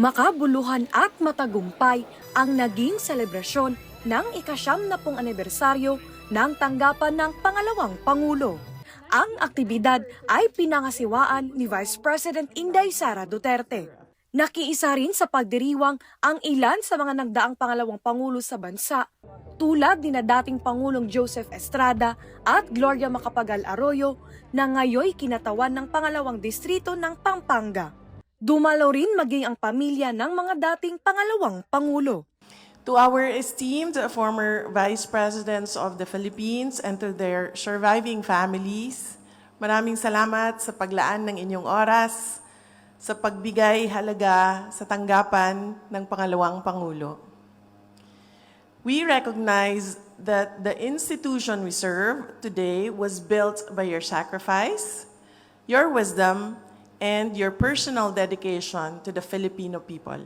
Makabuluhan at matagumpay ang naging selebrasyon ng ikasyam na pong anibersaryo ng tanggapan ng pangalawang Pangulo. Ang aktibidad ay pinangasiwaan ni Vice President Inday Sara Duterte. Nakiisa rin sa pagdiriwang ang ilan sa mga nagdaang pangalawang Pangulo sa bansa, tulad ni na dating Pangulong Joseph Estrada at Gloria Macapagal Arroyo na ngayoy kinatawan ng pangalawang distrito ng Pampanga. Dumalo rin maging ang pamilya ng mga dating pangalawang Pangulo. To our esteemed former Vice Presidents of the Philippines and to their surviving families, maraming salamat sa paglaan ng inyong oras, sa pagbigay halaga sa tanggapan ng pangalawang Pangulo. We recognize that the institution we serve today was built by your sacrifice, your wisdom, and your personal dedication to the Filipino people.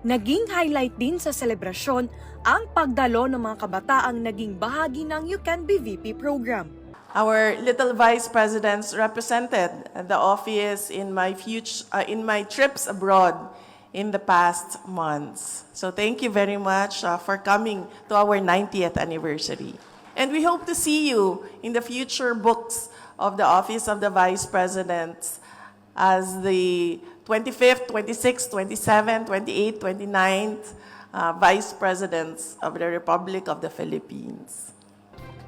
Naging highlight din sa selebrasyon ang pagdalo ng mga kabataang naging bahagi ng You Can Be VP program. Our little vice presidents represented the office in my future, uh, in my trips abroad in the past months. So thank you very much uh, for coming to our 90th anniversary. And we hope to see you in the future books of the office of the vice presidents as the 25th, 26th, 27th, 28th, 29th uh, vice presidents of the Republic of the Philippines.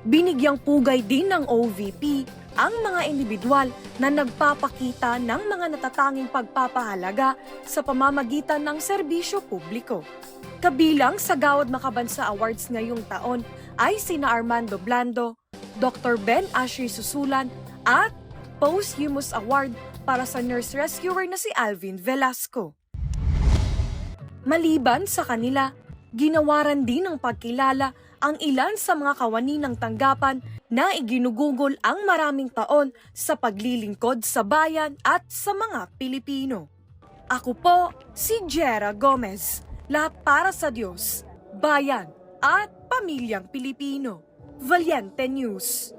Binigyang pugay din ng OVP ang mga individual na nagpapakita ng mga natatanging pagpapahalaga sa pamamagitan ng serbisyo publiko. Kabilang sa Gawad Makabansa Awards ngayong taon ay sina Armando Blando, Dr. Ben Ashley Susulan at Posthumous Award para sa nurse rescuer na si Alvin Velasco. Maliban sa kanila, ginawaran din ng pagkilala ang ilan sa mga kawani ng tanggapan na iginugugol ang maraming taon sa paglilingkod sa bayan at sa mga Pilipino. Ako po si Jera Gomez, lahat para sa Diyos, bayan at pamilyang Pilipino. Valiente News.